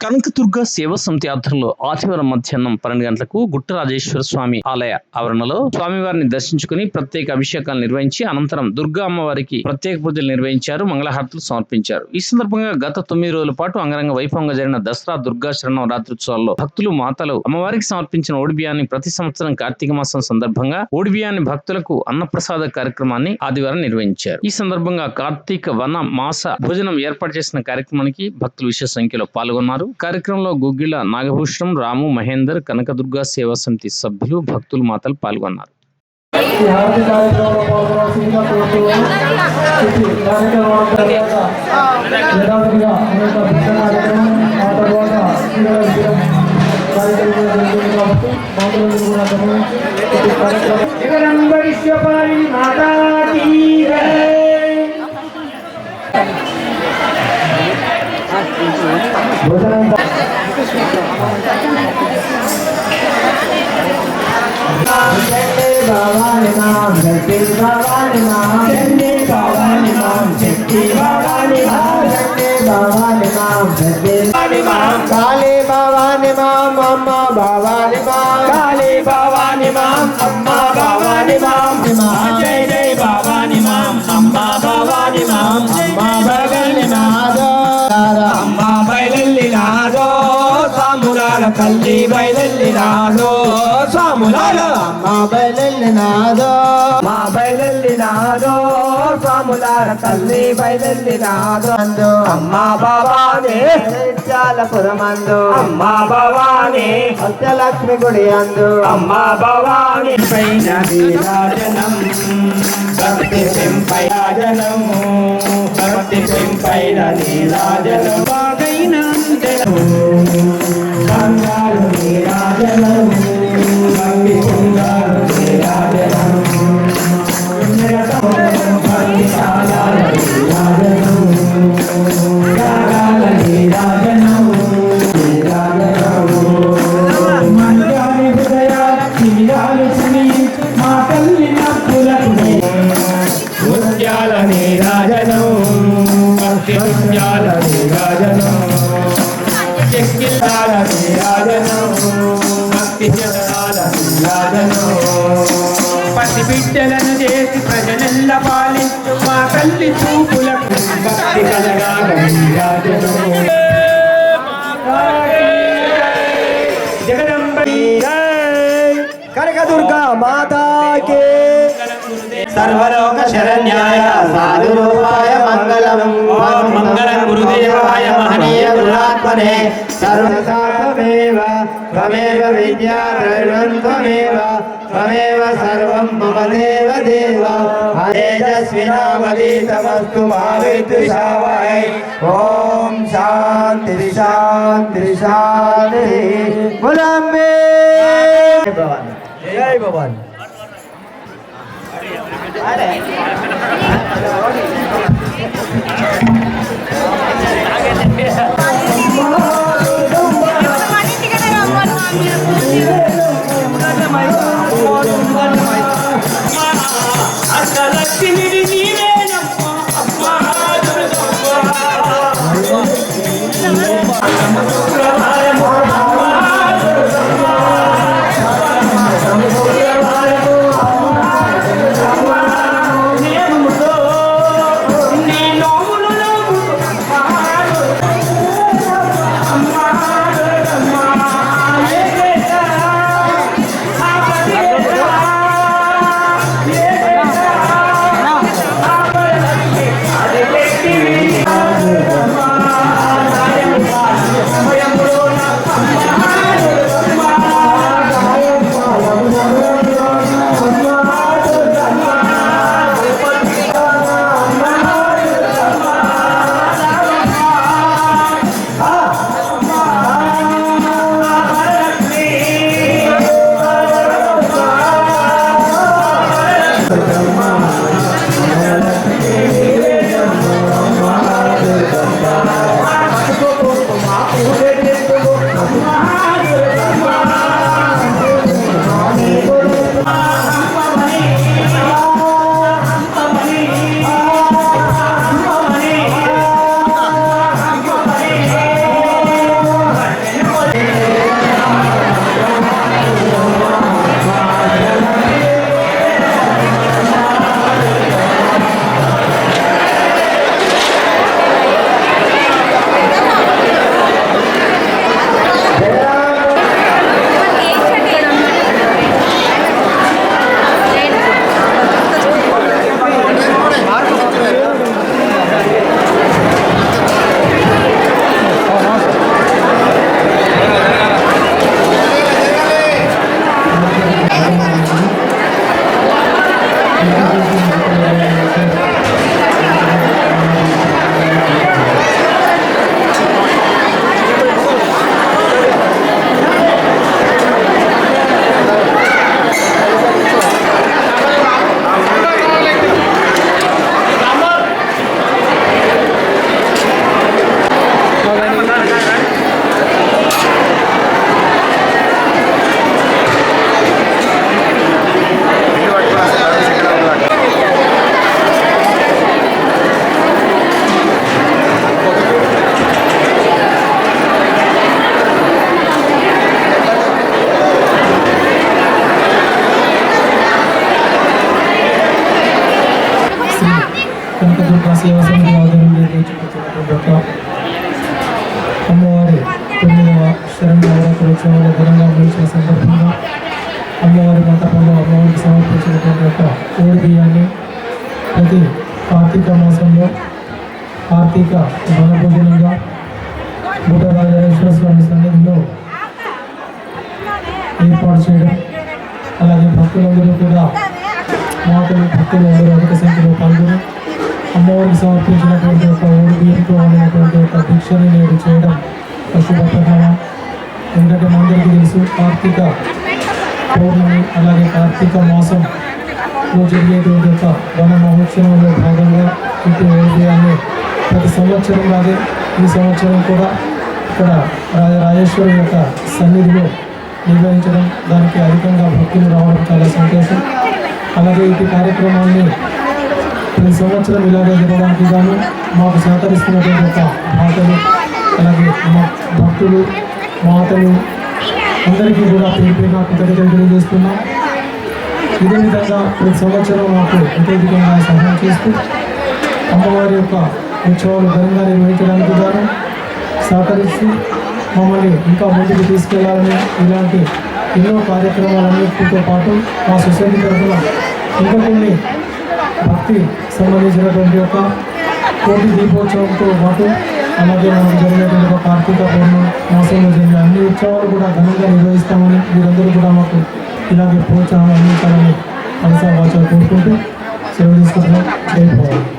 కనకదుర్గ సేవా సమితి ఆధ్వర్యంలో ఆదివారం మధ్యాహ్నం పన్నెండు గంటలకు గుట్ట రాజేశ్వర స్వామి ఆలయ ఆవరణలో స్వామివారిని దర్శించుకుని ప్రత్యేక అభిషేకాలు నిర్వహించి అనంతరం దుర్గా అమ్మవారికి ప్రత్యేక పూజలు నిర్వహించారు మంగళహారతులు సమర్పించారు. ఈ సందర్భంగా గత తొమ్మిది రోజుల పాటు అంగరంగ వైభవంగా జరిగిన దసరా దుర్గా శరణం రాత్రోత్సవాల్లో భక్తులు మాతలు అమ్మవారికి సమర్పించిన ఓడిబియాన్ని ప్రతి సంవత్సరం కార్తీక మాసం సందర్భంగా ఓడిబియాన్ని భక్తులకు అన్నప్రసాద కార్యక్రమాన్ని ఆదివారం నిర్వహించారు. ఈ సందర్భంగా కార్తీక వన మాస భోజనం ఏర్పాటు చేసిన కార్యక్రమానికి భక్తులు విశేష సంఖ్యలో పాల్గొన్నారు. కార్యక్రమంలో గుగ్గిల నాగభూషణం రాము మహేందర్ కనకదుర్గా సేవా సమితి సభ్యులు భక్తులు మాతలు పాల్గొన్నారు. కార్యక్రమం భవాని మాం శక్తి భవాని మాం శక్తి భవాని మాం శక్తి భవాని మాం శక్తి భవాని మాం శక్తి భవాని మాం కాళీ భవాని మాం అమ్మ భవాని మాం కాళీ భవాని మాం అమ్మ భవాని మాం. సాములాల తల్లి బయలెల్లి నాదో సాములాల అమ్మ బయలెల్లి నాదో మా బయలెల్లి నాదో సాములాల తల్లి బయలెల్లి నాదో అందు అమ్మ భవాని చాలపురమందు అమ్మ భవాని సత్యలక్ష్మి గుడి అందు అమ్మ భవాని పైన వీరాజనం భక్తి పెంపై రాజనం భక్తి నీరాజనం బాగైన Tan భక్తి చదరాల నీరాజనం పసి బిడ్డలను చేసి ప్రజలెల్ల పాలించు మా తల్లి చూపులకు భక్తి కలగాల నీరాజనం కనకదుర్గ మాతాకే. సర్వలోక శరణ్యాయ సాధురూపాయ మంగళం. మంగళం గురుదేవాయ మహనీయ గురునాత్మనే సర్వసాత్మేవ త్వమేవ విద్యా త్వమేవ त्वमेव सर्वं मम देव देव तेजस्विनावलीतमस्तु तमस्तु विद्विषा वै ॐ शान्ति शान्ति शान्तिः गुलाम्बे भवान् जय भवान् Oh, భవాన్ నీవే Santa Mãe. సేవా సంఘం అమ్మవారి తొమ్మిదవ శరణ నవరాత్రోత్సవాలు ఘనంగా ముగించిన సందర్భంగా అమ్మవారి మంటపంలో అమ్మవారికి సమర్పించినటువంటి యొక్క కోడి బియ్యాన్ని ప్రతి కార్తీక మాసంలో కార్తీక వనభోజనంగా బుట రాజేశ్వర స్వామి సన్నిధిలో ఏర్పాటు చేయడం అలాగే భక్తులందరూ కూడా మాతలు భక్తులందరూ అధిక సంఖ్యలో పాల్గొని అమ్మవారికి సమర్పించినటువంటి ఒక ఊరు ఉన్నటువంటి ఒక భిక్షని నేడు చేయడం ఒక ఎందుకంటే మనందరికీ తెలుసు కార్తీక పౌర్ణమి అలాగే కార్తీక మాసం జరిగేటువంటి ఒక వన మహోత్సవంలో భాగంగా ఇటు ఉదయాన్ని ప్రతి సంవత్సరం లాగే ఈ సంవత్సరం కూడా ఇక్కడ రాజ రాజేశ్వరి యొక్క సన్నిధిలో నిర్వహించడం దానికి అధికంగా భక్తులు రావడం చాలా సంతోషం. అలాగే ఇటు కార్యక్రమాన్ని ప్రతి సంవత్సరం ఇలాగే జరగడానికి గాను మాకు సహకరిస్తున్నటువంటి ఒక మాతలు అలాగే మా భక్తులు మాతలు అందరికీ కూడా పేరు పేరున కృతజ్ఞతలు తెలియజేస్తున్నాం. ఇదే విధంగా ప్రతి సంవత్సరం మాకు అత్యధికంగా సహాయం చేస్తూ అమ్మవారి యొక్క ఉత్సవాలు ఘనంగా నిర్వహించడానికి గాను సహకరిస్తూ మమ్మల్ని ఇంకా ముందుకు తీసుకెళ్ళాలని ఇలాంటి ఎన్నో కార్యక్రమాలన్నింటితో పాటు మా సొసైటీ తరఫున ఇంకా కొన్ని భక్తి సంబంధించినటువంటి ఒక కోటి దీపోత్సవంతో పాటు అలాగే మనకు జరిగినటువంటి ఒక కార్తీక పౌర్ణ మాసంలో జరిగిన అన్ని ఉత్సవాలు కూడా ఘనంగా నిర్వహిస్తామని మీరందరూ కూడా మాకు ఇలాగే ప్రోత్సాహం అందించాలని మనసా భాష కోరుకుంటూ సేవ తీసుకుంటున్నాం. జై